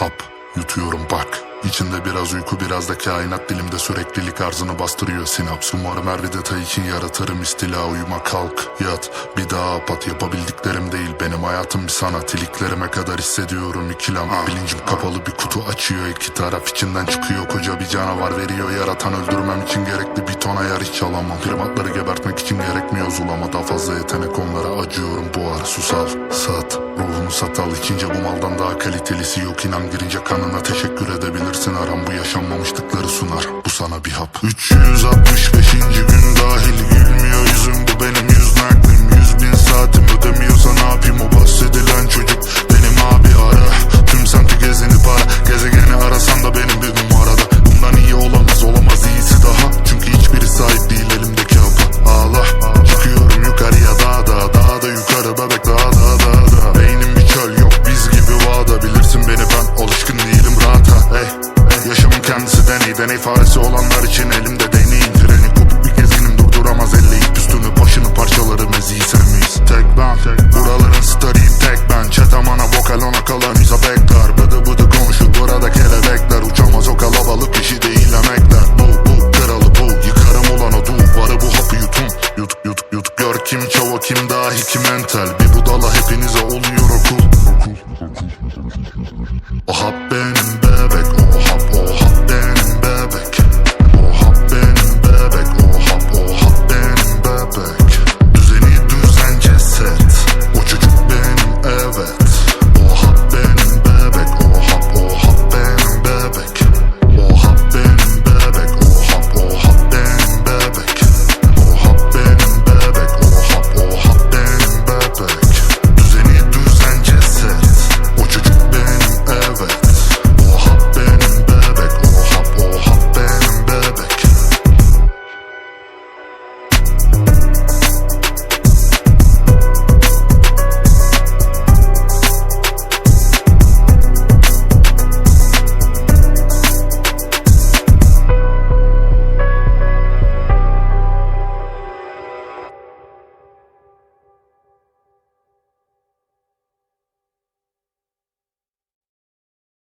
Hap yutuyorum bak. İçinde biraz uyku biraz da kainat dilimde süreklilik arzını bastırıyor sinaps Umarım her bir detay için yaratırım istila uyuma kalk yat. Bir daha apat yapabildiklerim değil benim hayatım bir sanat. İliklerime kadar hissediyorum ikilem Bilincim kapalı bir kutu açıyor iki taraf içinden çıkıyor. Koca bir canavar veriyor Yaratan öldürmem için gerekli bir ton ayar hiç alamam. Primatları gebertmek için gerekmiyor zulama daha fazla yetenek. Onlara acıyorum bu ara susal Sat ruhunu sat al içince bu maldan daha kalitelisi yok. İnan girince kanına teşekkür edebilirsin. Aram bu yaşanmamışlıkları sunar. Bu sana bir hap. 365. gün dahil deney faresi olanlar için elimde deneyin Freni kopuk bir gezinim durduramaz elleyip üstünü başını parçalarım eziyi sen miyiz? Tek ben buraların starıyım tek ben Çetem ana vokal ona kalan ise bekler Bıdı bıdı konuşur burada kelebekler Uçamaz o kalabalık işi değil emekler Bu bu kralı bu yıkarım olan o duvarı bu hapı yutun Yut yut yut gör kim çava kim dahi kim entel Bir budala hepinize oluyor okul O hap benim